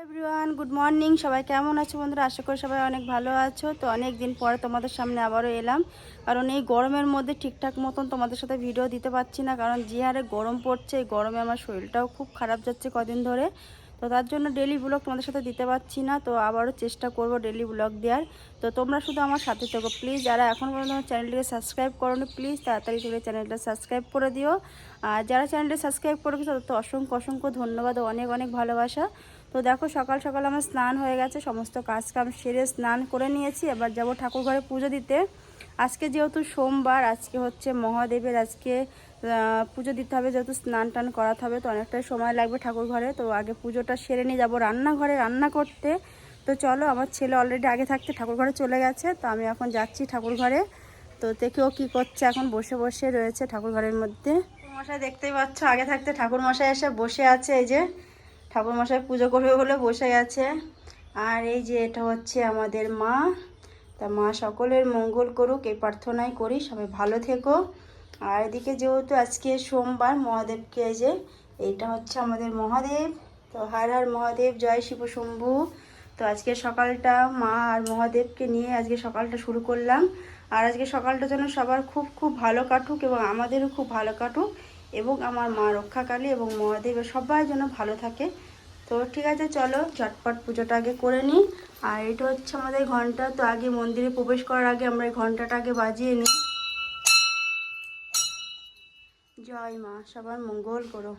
Everyone good morning সবাই কেমন আছো বন্ধুরা? আশা করি সবাই অনেক ভালো আছো। তো অনেক দিন পরে তোমাদের সামনে আবারও এলাম। কারণ এই গরমের মধ্যে ঠিকঠাক মতন তোমাদের সাথে ভিডিও দিতে পারছি না। কারণ যে হারে গরম পড়ছে, এই গরমে আমার শরীরটাও খুব খারাপ যাচ্ছে কদিন ধরে। তো তার জন্য ডেলি ব্লগ তোমাদের সাথে দিতে পারছি না। তো আবারও চেষ্টা করব ডেলি ব্লগ দেওয়ার। তো তোমরা শুধু আমার সাথে থেকো। প্লিজ যারা এখন পর্যন্ত আমার চ্যানেলটিকে সাবস্ক্রাইব করোনি প্লিজ তাড়াতাড়ি চলে চ্যানেলটা সাবস্ক্রাইব করে দিও। আর যারা চ্যানেলটি সাবস্ক্রাইব করেছে, তাদের তো অসংখ্য অসংখ্য ধন্যবাদ অনেক অনেক ভালোবাসা। তো দেখো সকাল সকাল আমার স্নান হয়ে গেছে, সমস্ত কাজ কাম সেরে স্নান করে নিয়েছি। এবার যাব ঠাকুর ঘরে পুজো দিতে। আজকে যেহেতু সোমবার, আজকে হচ্ছে মহাদেবের আজকে পুজো দিতে হবে, যেহেতু স্নান টান করাতে হবে, তো অনেকটাই সময় লাগবে ঠাকুর ঘরে। তো আগে পুজোটা সেরে নিয়ে যাব রান্নাঘরে রান্না করতে। তো চলো, আমার ছেলে অলরেডি আগে থাকতে ঠাকুর ঘরে চলে গেছে, তো আমি এখন যাচ্ছি ঠাকুর ঘরে। তো দেখেও কি করছে, এখন বসে বসে রয়েছে ঠাকুর ঘরের মধ্যে। মশাই দেখতেই পাচ্ছ, আগে থাকতে ঠাকুর মশাই এসে বসে আছে, এই যে ঠাকুর মশাই পুজো করবে বলে বসে আছে। আর এই যে এটা হচ্ছে আমাদের মা। তা মা সকলের মঙ্গল করুক, এই প্রার্থনাই করি। সবাই ভালো থেকো। আর এদিকে যেহেতু আজকে সোমবার, মহাদেবকে যে, এইটা হচ্ছে আমাদের মহাদেব। তো হার হার মহাদেব, জয় শিব শম্ভু। তো আজকে সকালটা মা আর মহাদেবকে নিয়ে আজকে সকালটা শুরু করলাম। আর আজকে সকালটা যেন সবার খুব খুব ভালো কাটুক এবং আমাদেরও খুব ভালো কাটুক। এবং আমার মা রক্ষাকালী এবং মহাদেব সবাই যেন ভালো থাকে। তো ঠিক আছে, চলো ঝটপট পুজোটা আগে করে নিই। আর এটা হচ্ছে আমাদের ঘণ্টা। তো আগে মন্দিরে প্রবেশ করার আগে আমরা এই ঘন্টাটা আগে বাজিয়ে নিই। জয় মা, সবার মঙ্গল করো।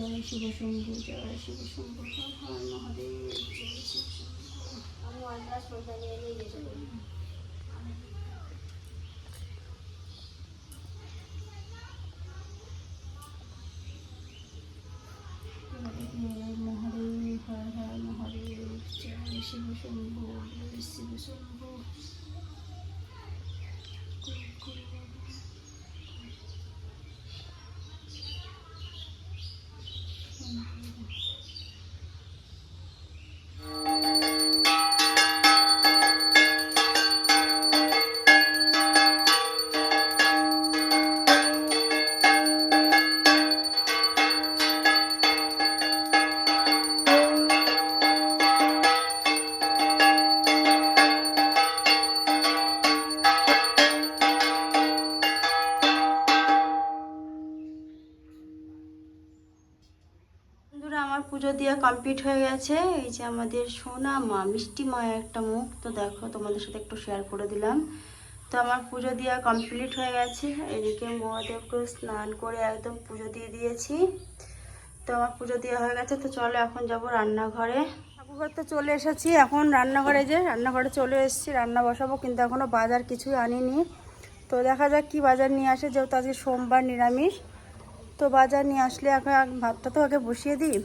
জয় শিব শম্ভু জয় শিব শম্ভু হর মহাদেব। পুজো দিয়ে কমপ্লিট হয়ে গেছে। এই যে আমাদের সোনা মা, মিষ্টি মায়ের একটা মুখ। তো দেখো, তোমাদের সাথে একটু শেয়ার করে দিলাম। তো আমার পুজো দেওয়া কমপ্লিট হয়ে গেছে। এদিকে মহাদেবকে স্নান করে একদম পুজো দিয়ে দিয়েছি। তো আমার পুজো দেওয়া হয়ে গেছে। তো চলো এখন যাব রান্নাঘরে। ঠাকুরঘর তো চলে এসেছি। এখন রান্নাঘরে যে, রান্নাঘরে চলে এসেছি। রান্না বসাবো, কিন্তু এখনও বাজার কিছুই আনিনি। তো দেখা যাক কি বাজার নিয়ে আসে। যেহেতু আজকে সোমবার নিরামিষ। তো বাজার নিয়ে আসলে এখন ভাতটা তো আগে বসিয়ে দিই।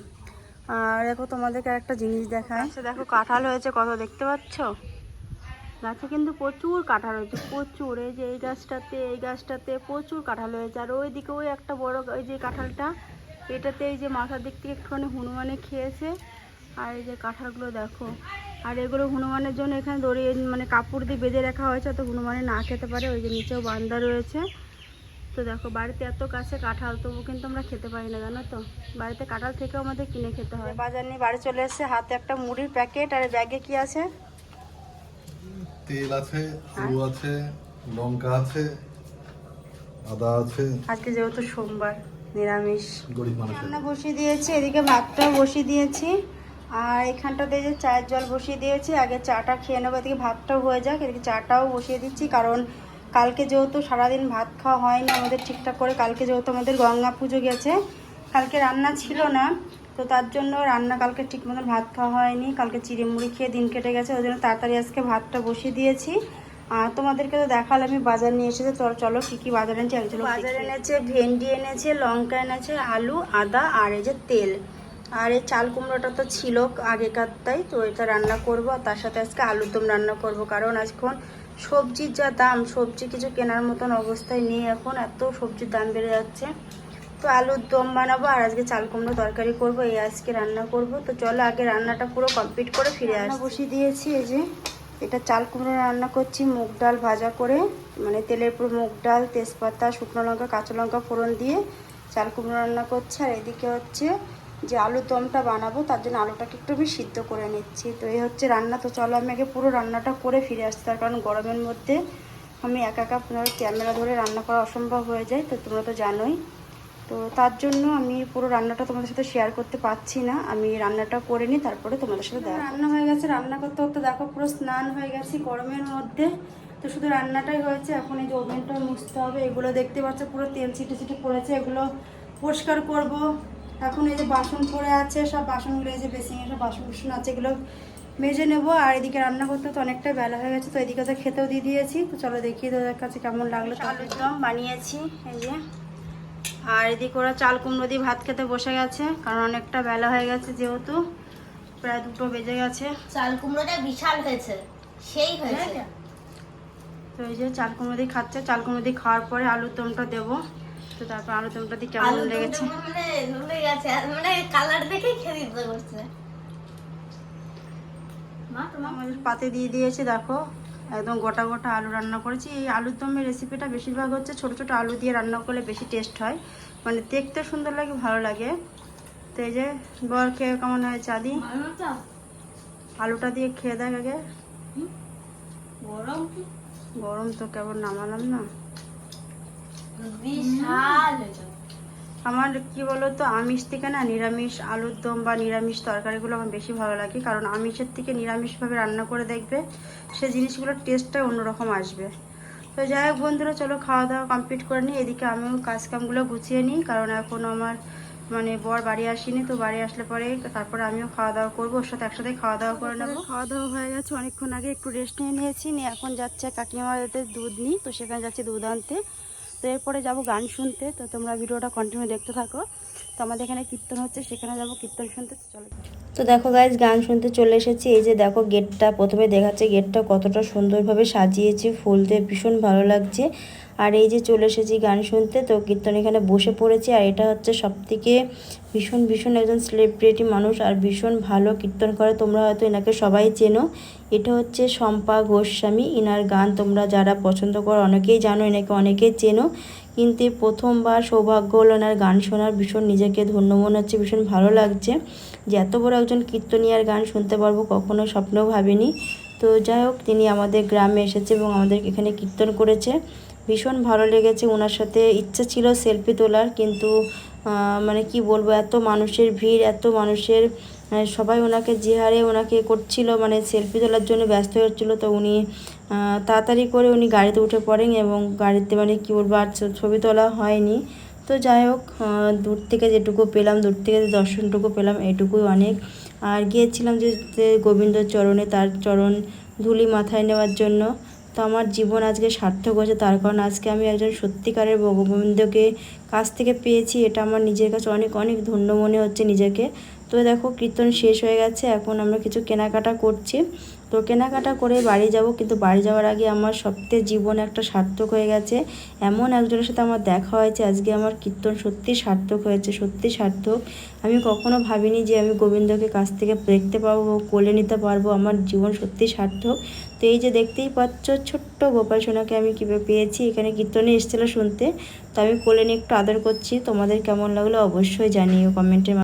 আর দেখো তোমাদেরকে একটা জিনিস দেখায় আচ্ছা দেখো কাঁঠাল হয়েছে, কত দেখতে পাচ্ছ? গাছে কিন্তু প্রচুর কাঁঠাল হয়েছে, প্রচুর। এই যে এই গাছটাতে এই গাছটাতে প্রচুর কাঁঠাল হয়েছে। আর ওই দিকে ওই একটা বড় ওই যে কাঁঠালটা, এটাতে এই যে মাথার দিক থেকে একটুখানি হনুমানে খেয়েছে। আর এই যে কাঁঠালগুলো দেখো। আর এগুলো হনুমানের জন্য এখানে দড়ি মানে কাপড় দিয়ে বেঁধে রাখা হয়েছে তো হনুমানে না খেতে পারে, ওই যে নিচেও বান্দা রয়েছে। তো দেখো বাড়িতে এত কাছে কাঁঠাল তবু কিন্তু আমরা খেতে পারি না জানো তো? বাড়িতে কাঁঠাল থেকেও আমাদের কিনে খেতে হয়। বাজার নিয়ে বাড়ি চলে এসেছে হাতে একটা মুড়ির প্যাকেট আর ব্যাগে কি আছে? তেল আছে আলু আছে লঙ্কা আছে আদা আছে। আজকে যেহেতু সোমবার নিরামিষ। গরিব মানুষের। রান্না বসিয়ে দিয়েছি এদিকে ভাতটাও বসিয়ে দিয়েছি আর এখানটাতে যে চায়ের জল বসিয়ে দিয়েছি আগে চাটা খেয়ে নেব এদিকে ভাতটাও হয়ে যাক এদিকে চাটাও বসিয়ে দিচ্ছি কারণ কালকে যেহেতু সারাদিন ভাত খাওয়া হয়নি আমাদের ঠিকঠাক করে, কালকে যেহেতু আমাদের গঙ্গা পুজো গেছে, কালকে রান্না ছিল না, তো তার জন্য রান্না কালকে ঠিক মতন ভাত খাওয়া হয়নি, কালকে চিড়ে মুড়ি খেয়ে দিন কেটে গেছে, ওই জন্য তাড়াতাড়ি আজকে ভাতটা বসিয়ে দিয়েছি। আর তোমাদেরকে তো দেখালে আমি বাজার নিয়ে এসেছি, তো চলো কী কী বাজার এনেছে একজন বাজার এনেছে, ভেন্ডি এনেছে, লঙ্কা এনেছে, আলু, আদা আর এই যে তেল। আর এই চাল কুমড়োটা তো ছিল আগেকার তাই, তো এটা রান্না করব, আর তার সাথে আজকে আলুর দম রান্না করব, কারণ এখন সবজির যা দাম সবজি কিছু কেনার মতন অবস্থায় নেই এখন এত সবজির দাম বেড়ে যাচ্ছে। তো আলুর দম বানাবো আর আজকে চাল কুমড়ো তরকারি করব এই আজকে রান্না করব। তো চলো আগে রান্নাটা পুরো কমপ্লিট করে ফিরে আসব বসিয়ে দিয়েছি এই যে এটা চাল কুমড়ো রান্না করছি মুগ ডাল ভাজা করে মানে তেলের পুরো মুগ ডাল তেজপাতা শুকনো লঙ্কা কাঁচা লঙ্কা ফোড়ন দিয়ে চাল কুমড়ো রান্না করছি। আর এদিকে হচ্ছে যে আলুর দমটা বানাবো, তার জন্য আলুটাকে একটু বেশি সিদ্ধ করে নিচ্ছি। তো এই হচ্ছে রান্না। তো চলো আমি আগে পুরো রান্নাটা করে ফিরে আসছি, তার কারণ গরমের মধ্যে আমি একা একা আপনার ক্যামেরা ধরে রান্না করা অসম্ভব হয়ে যায়, তো তোমরা তো জানোই। তো তার জন্য আমি পুরো রান্নাটা তোমাদের সাথে শেয়ার করতে পারছি না। আমি রান্নাটা করে নিই, তারপরে তোমাদের সাথে রান্না হয়ে গেছে। রান্না করতে করতে দেখো পুরো স্নান হয়ে গেছে গরমের মধ্যে। তো শুধু রান্নাটাই হয়েছে। এখন এই যে ওভেনটা মুছতে হবে, এগুলো দেখতে পাচ্ছ পুরো তেল ছিটে ছিটে পড়েছে। এগুলো পরিষ্কার করব। এখন এই যে বাসন পড়ে আছে সব বাসনগুলো এই যে বেসিংয়ে সব বাসন কুসন আছে এগুলো মেজে নেব। আর এদিকে রান্না করতে তো অনেকটা বেলা হয়ে গেছে তো এদিকে তো খেতেও দিয়ে দিয়েছি। তো চলো দেখিয়ে তোদের কাছে কেমন লাগল আলুর দম বানিয়েছি এই যে। আর এদিকে ওরা চাল কুমড়ো দিয়ে ভাত খেতে বসে গেছে কারণ অনেকটা বেলা হয়ে গেছে যেহেতু। প্রায় দুটো বেজে গেছে। চাল কুমড়োটা বিশাল হয়েছে সেই হয়েছে। তো এই যে চাল কুমড়ো দিয়ে খাচ্ছে চাল কুমড়ো দিয়ে খাওয়ার পরে আলুর দমটা দেবো। তো তারপর কেমন লেগেছে। মানে গেছে। মানে কালার দেখেই খেতে ইচ্ছে করছে। আমাদের পাতে দিয়ে দিয়েছে দেখো। একদম গোটা গোটা আলু রান্না করেছি। এই আলুর দমের রেসিপিটা বেশিরভাগ হচ্ছে ছোট ছোট আলু দিয়ে রান্না করলে বেশি টেস্ট হয়। মানে দেখতে সুন্দর লাগে ভালো লাগে। তো এই যে বর খেয়ে কেমন হয় ভালো আলুটা দিয়ে খেয়ে দেখ আগে। গরম গরম তো কেবল নামালাম না। বিশাল আমার কি বলতো আমিষ থেকে না নিরামিষ আলুর দম বা নিরামিষ তরকারিগুলো আমার বেশি ভালো লাগে কারণ আমিষের থেকে নিরামিষভাবে রান্না করে দেখবে সে জিনিসগুলোর টেস্টটা অন্যরকম আসবে। তো যাই হোক বন্ধুরা চলো খাওয়া দাওয়া কমপ্লিট করে নিই। এদিকে আমিও কাজ কামগুলো গুছিয়ে নিই কারণ এখন আমার মানে বর বাড়ি আসেনি তো বাড়ি আসলে পরে তারপরে আমিও খাওয়া দাওয়া করব ওর সাথে একসাথে খাওয়া দাওয়া করে নেব। খাওয়া দাওয়া হয়ে গেছে অনেকক্ষণ আগে একটু রেস্ট নিয়ে নিয়েছি নিয়ে এখন যাচ্ছে কাকিমাদের দুধ নিই তো সেখানে যাচ্ছে দুধ আনতে। তো এরপরে যাব গান শুনতে। তো তোমরা ভিডিওটা কন্টিনিউ দেখতে থাকো। তো আমাদের এখানে কীর্তন হচ্ছে, সেখানে যাব কীর্তন শুনতে। চলে। তো দেখো গাইজ গান শুনতে চলে এসেছি। এই যে দেখো গেটটা, প্রথমে দেখাচ্ছে গেটটা কতটা সুন্দরভাবে সাজিয়েছে, ফুল দিয়ে ভীষণ ভালো লাগছে। আর এই যে চলে এসেছি গান শুনতে, তো কীর্তন এখানে বসে পড়েছি। আর এটা হচ্ছে সবথেকে ভীষণ ভীষণ একজন সেলিব্রিটি মানুষ আর ভীষণ ভালো কীর্তন করে। তোমরা হয়তো এনাকে সবাই চেনো। এটা হচ্ছে শম্পা গোস্বামী। ইনার গান তোমরা যারা পছন্দ করো, অনেকেই জানো, এনাকে অনেকেই চেনো। কিন্তু প্রথমবার সৌভাগ্য হলো ওনার গান শোনার। ভীষণ নিজেকে ধন্য মনে হচ্ছে, ভীষণ ভালো লাগছে যে এত বড় একজন কীর্তনিয়ার গান শুনতে পারব, কখনো স্বপ্নেও ভাবিনি। তো যাই হোক, তিনি আমাদের গ্রামে এসেছে এবং আমাদের এখানে কীর্তন করেছে। ভীষণ ভালো লেগেছে। ওনার সাথে ইচ্ছা ছিল সেলফি তোলার, কিন্তু মানে কি বলব, এত মানুষের ভিড়, এত মানুষের সবাই ওনাকে যে হারে ওনাকে করছিল মানে সেলফি তোলার জন্য ব্যস্ত হচ্ছিল, তো উনি তাড়াতাড়ি করে উনি গাড়িতে উঠে পড়েন এবং গাড়িতে মানে কি বলব, আর ছবি তোলা হয়নি। তো যাই হোক দূর থেকে যেটুকু পেলাম, দূর থেকে যে দর্শনটুকু পেলাম, এটুকুই অনেক। আর গিয়েছিলাম যে গোবিন্দ চরণে, তার চরণ ধুলি মাথায় নেওয়ার জন্য। তো আমার জীবন আজকে সার্থক হয়েছে। তার কারণ আজকে আমি একজন সত্যিকারের ভগবন্ধকে কাছ থেকে পেয়েছি। এটা আমার নিজের কাছে অনেক অনেক ধন্য মনে হচ্ছে নিজেকে। তো দেখো, কীর্তন শেষ হয়ে গেছে। এখন আমরা কিছু কেনাকাটা করছি। তো কেনাকাটা করে বাড়ি যাব, কিন্তু বাড়ি যাওয়ার আগে আমার সত্যি জীবন একটা সার্থক হয়ে গেছে। এমন একজনের সাথে আমার দেখা হয়েছে। আজকে আমার কীর্তন সত্যি সার্থক হয়েছে, সত্যি সার্থক। আমি কখনো ভাবিনি যে আমি গোবিন্দকে কাছ থেকে দেখতে পারব কোলে নিতে পারব। আমার জীবন সত্যি সার্থক। তো এই যে দেখতেই পাচ্ছ, ছোট্ট গোপাল সোনাকে আমি কীভাবে পেয়েছি, এখানে কীর্তনে এসেছিল শুনতে। তো আমি কোলে নিয়ে একটু আদর করছি, তোমাদের কেমন লাগল অবশ্যই জানিও কমেন্টের